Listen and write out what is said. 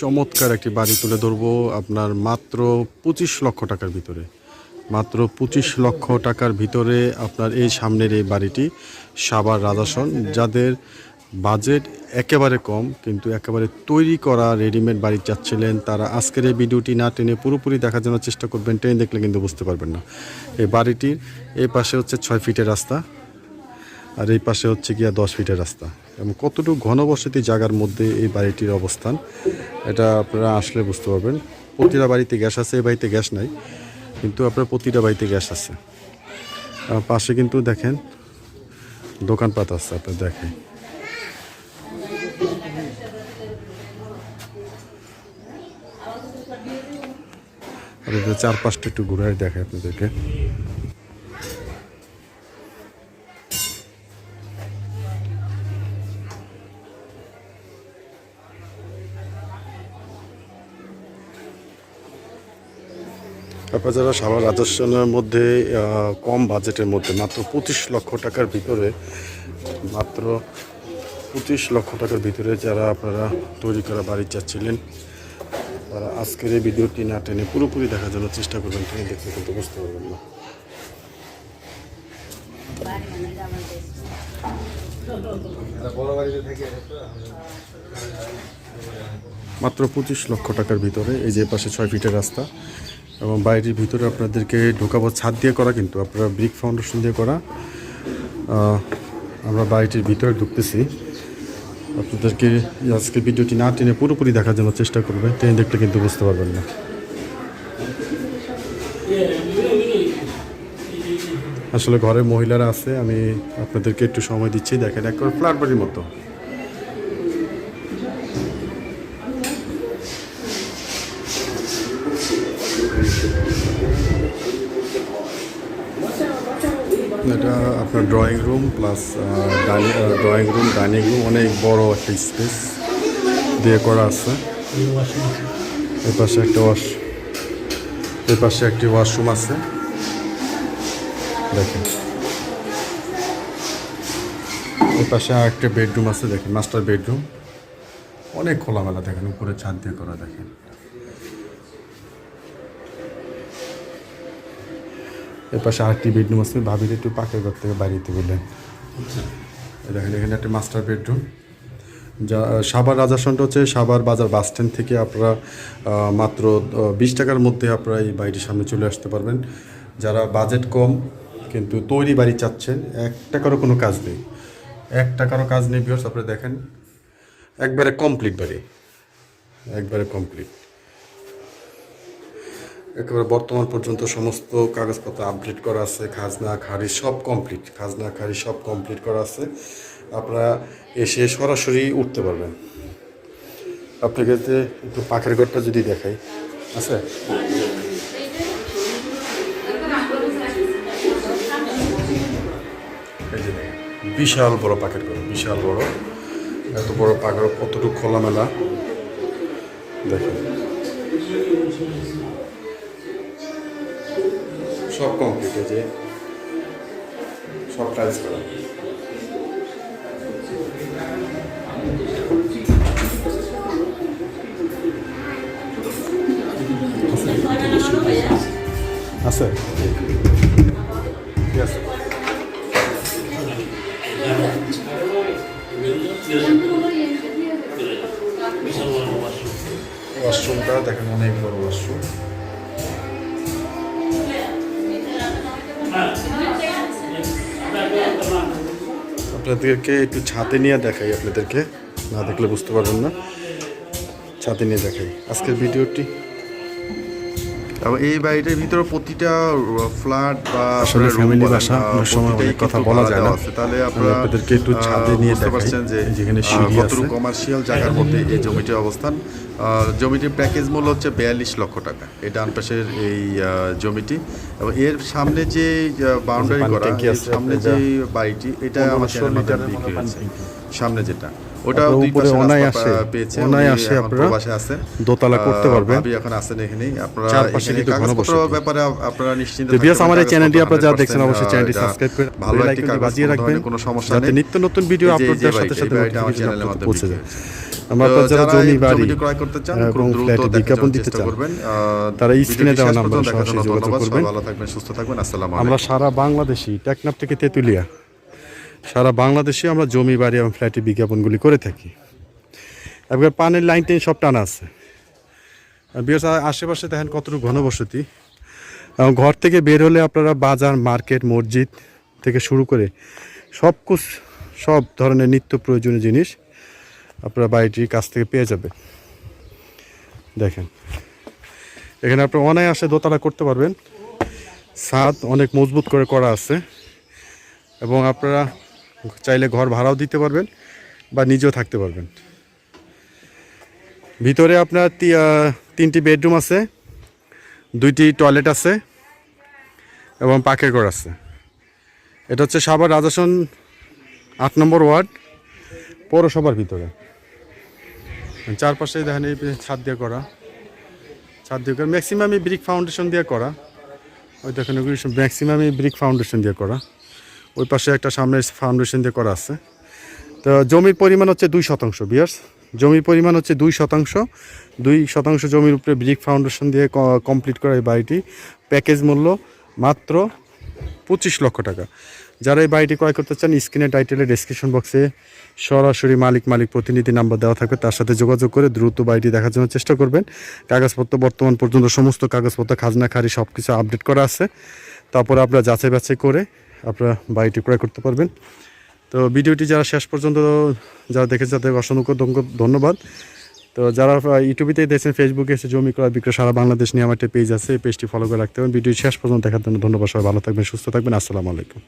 চমৎকার একটি বাড়ি তুলে ধরবো আপনার মাত্র পঁচিশ লক্ষ টাকার ভিতরে। মাত্র পঁচিশ লক্ষ টাকার ভিতরে আপনার এই সামনের এই বাড়িটি সাবার রাজাসন যাদের বাজেট একেবারে কম কিন্তু একেবারে তৈরি করা রেডিমেড বাড়ি চাচ্ছিলেন তারা আজকের এই ভিডিওটি না টেনে পুরোপুরি দেখার জন্য চেষ্টা করবেন ট্রেন দেখলে কিন্তু বুঝতে পারবেন না। এই বাড়িটির এই পাশে হচ্ছে ছয় ফিটের রাস্তা আর এই পাশে হচ্ছে গিয়া দশ ফিটের রাস্তা এবং কতটুকু ঘনবসতি জায়গার মধ্যে এই বাড়িটির অবস্থান। এটা আপনারা আসলে বুঝতে পারবেন। প্রতিটা বাড়িতে গ্যাস আছে, এই বাড়িতে গ্যাস নাই। কিন্তু আপনার প্রতিটা বাড়িতে গ্যাস আছে। পাশে কিন্তু দেখেন দোকানপাট আছে, আপনার দেখেন। চারপাশটা একটু ঘুরে দেখে আপনাদেরকে। আপনার যারা সারা রাজস্থানের মধ্যে কম বাজেটের মধ্যে, মাত্র পঁচিশ লক্ষ টাকার ভিতরে, মাত্র পঁচিশ লক্ষ টাকার ভিতরে যারা আপনারা তৈরি করা বাড়ি চাচ্ছিলেন, তারা আজকের এই ভিডিওটি না টেনে পুরোপুরি দেখার জন্য চেষ্টা করবেন ট্রেনে দেখতে কিন্তু বুঝতে পারবেন না। মাত্র পঁচিশ লক্ষ টাকার ভিতরে, এই যে পাশে ছয় ফিটের রাস্তা এবং বাড়িটির ভিতরে আপনাদেরকে ঢোকাবো ছাদ দিয়ে করা, কিন্তু আপনারা ব্রিক ফাউন্ডেশন দিয়ে করা। আমরা বাড়িটির ভিতরে ঢুকতেছি। আপনাদেরকে আজকে ভিডিওটি না টেনে পুরোপুরি দেখার জন্য চেষ্টা করবেন ট্রেনে দেখলে কিন্তু বুঝতে পারবেন না। আসলে ঘরে মহিলারা আছে, আমি আপনাদেরকে একটু সময় দিচ্ছি, দেখেন, একবার ফ্ল্যাট বাড়ির মতো। আপনার drawing room plus drawing room dining room অনেক বড় একটা স্পেস দিয়ে করা আছে। এর পাশে একটা ওয়াশ এর পাশে একটি ওয়াশরুম আছে। দেখেন। এর পাশে আর একটা বেডরুম আছে, দেখেন মাস্টার বেডরুম অনেক খোলামেলা, দেখেন, উপরে ছাদ দিয়ে করা, দেখেন। এর পাশে আরেকটি বেডরুম আছে ভাবির একটু পাকের ঘর থেকে বাড়িতে বললেন। দেখেন এখানে একটা মাস্টার বেডরুম যা সাভার রাজাসনটা হচ্ছে সাভার বাজার বাস স্ট্যান্ড থেকে আপনারা মাত্র বিশ টাকার মধ্যে আপনারা এই বাড়িটির সামনে চলে আসতে পারবেন। যারা বাজেট কম কিন্তু তৈরি বাড়ি চাচ্ছেন এক টাকারও কোনো কাজ নেই। এক টাকারও কাজ নেই বিয়ার্স আপনারা দেখেন। একবারে কমপ্লিট বাড়ি। একবারে কমপ্লিট একেবারে বর্তমান পর্যন্ত সমস্ত কাগজপত্র আপডেট করা আছে, খাজনা, খারিজ সব কমপ্লিট খাজনা, খারিজ সব কমপ্লিট করা আছে। আপনারা এসে সরাসরি উঠতে পারবেন। আপনাকে একটু পাখের ঘরটা যদি দেখাই, আছে? বিশাল বড় পাখের ঘর, বিশাল বড়। এত বড় পাখের কতটুকু খোলামেলা? দেখেন। সব কমপ্লিট হয়েছে। সব টাইলস করা। আছে। ওয়াশরুমটা দেখেন অনেক বড় ওয়াশরুম আপনাদেরকে একটু ছাতে নিয়ে দেখাই আপনাদেরকে। না দেখলে বুঝতে পারবেন না। ছাতে নিয়ে দেখাই। আজকের ভিডিওটি এবং এই বাড়িটার ভিতরে প্রতিটা ফ্ল্যাট বা আসলে বলেন, বাসা, অনেক সময় অনেক কথা বলা যায় না। তাহলে আপনারা আপনাদেরকে একটু ছাদে নিয়ে পারছেন যে যেখানে সিঁড়ি আছে। কমার্শিয়াল জায়গার মধ্যে এই জমিটির অবস্থান। জমিটির প্যাকেজ মূল্য হচ্ছে বিয়াল্লিশ লক্ষ টাকা। এই ডান পাশের এই জমিটি। এবং এর সামনে যে বাউন্ডারি করা সামনে যে বাড়িটি এটা আমার বিক্রি সামনে যেটা। ওটা দুই উপরে অনায় আসে, অনায় আসে আপনারা দোতলা করতে পারবেন। এখন আছেন এখানেই আপনারা চারপাশে কিন্তু ঘনবসতি। ব্যাপারে আপনারা নিশ্চিন্ত তো বিয়াস থাকতে আমার এই চ্যানেলটি আপনারা দেখছেন অবশ্যই চ্যানেলটি সাবস্ক্রাইব করে ভালো একটি বাজিয়ে রাখবেন কোনো সমস্যা যাতে নেই। নিত্য নতুন ভিডিও আপলোড দেওয়ার সাথে সাথে নোটিফিকেশন আপনাদের পৌঁছে যায়। আমরা যারা যারা জমি বাড়ি ক্রয় করতে চান এবং ফ্ল্যাটে বিজ্ঞাপন দিতে চান তারা এই স্ক্রিনে দেওয়া শেষ নাম্বারে পর্যন্ত দেখার সরাসরি যোগাযোগ করবেন। ভালো থাকবেন সুস্থ থাকবেন। আসসালামু আমরা সারা বাংলাদেশি টেকনাফ থেকে তেঁতুলিয়া। সারা বাংলাদেশে আমরা জমি বাড়ি এবং ফ্ল্যাটে বিজ্ঞাপনগুলি করে থাকি। এবার পানের লাইন টাইন সব টানা আছে। আশেপাশে দেখেন কতটুকু ঘনবসতি। এবং ঘর থেকে বের হলে আপনারা বাজার, মার্কেট, মসজিদ থেকে শুরু করে সব কুছ, সব ধরনের নিত্য প্রয়োজনীয় জিনিস আপনারা বাড়িটির কাছ থেকে পেয়ে যাবে দেখেন, এখানে আপনারা অনায়াসে দোতলা করতে পারবেন। ছাদ অনেক মজবুত করে করা আছে। এবং আপনারা চাইলে ঘর ভাড়াও দিতে পারবেন বা নিজেও থাকতে পারবেন। ভিতরে আপনার তিনটি বেডরুম আছে, দুইটি টয়লেট আছে এবং পাকের ঘর আছে। এটা হচ্ছে সাভার রাজাসন আট নম্বর ওয়ার্ড, পৌরসভার ভিতরে। চারপাশে দেখেন এই ছাদ দিয়ে করা। ছাদ দিয়ে করা। ম্যাক্সিমামই ব্রিক ফাউন্ডেশন দিয়ে করা। ওই দেখেন ম্যাক্সিমামই ব্রিক ফাউন্ডেশন দিয়ে করা। ওই পাশে একটা সামনে ফাউন্ডেশন দিয়ে করা আছে। তো জমির পরিমাণ হচ্ছে দুই শতাংশ বিয়ার্স জমির পরিমাণ হচ্ছে দুই শতাংশ। দুই শতাংশ জমির উপরে ব্রিক ফাউন্ডেশন দিয়ে কমপ্লিট করা এই বাড়িটি। প্যাকেজ মূল্য মাত্র পঁচিশ লক্ষ টাকা। যারা এই বাড়িটি ক্রয় করতে চান স্ক্রিনে টাইটেলের ডেসক্রিপশন বক্সে সরাসরি মালিক মালিক প্রতিনিধি নাম্বার দেওয়া থাকবে। তার সাথে যোগাযোগ করে দ্রুত বাড়িটি দেখার জন্য চেষ্টা করবেন। কাগজপত্র বর্তমান পর্যন্ত সমস্ত কাগজপত্র, খাজনা খারি সব কিছু আপডেট করা আছে। তারপরে আপনারা যাচাই বাছাই করে আপনারা বাড়িটি ক্রয় করতে পারবেন। তো ভিডিওটি যারা শেষ পর্যন্ত যারা দেখেছে তাদের অসংখ্য ধন্যবাদ। তো যারা ইউটিউবেতেই দেখছেন ফেসবুকে এসে জমি ক্রয় বিক্রয় সারা বাংলাদেশ নিয়ে আমার একটা পেজ আছে, এই পেজটি ফলো করে রাখতে হবে ভিডিও শেষ পর্যন্ত দেখার জন্য ধন্যবাদ সবাই, ভালো থাকবেন, সুস্থ থাকবেন, আসসালামু আলাইকুম।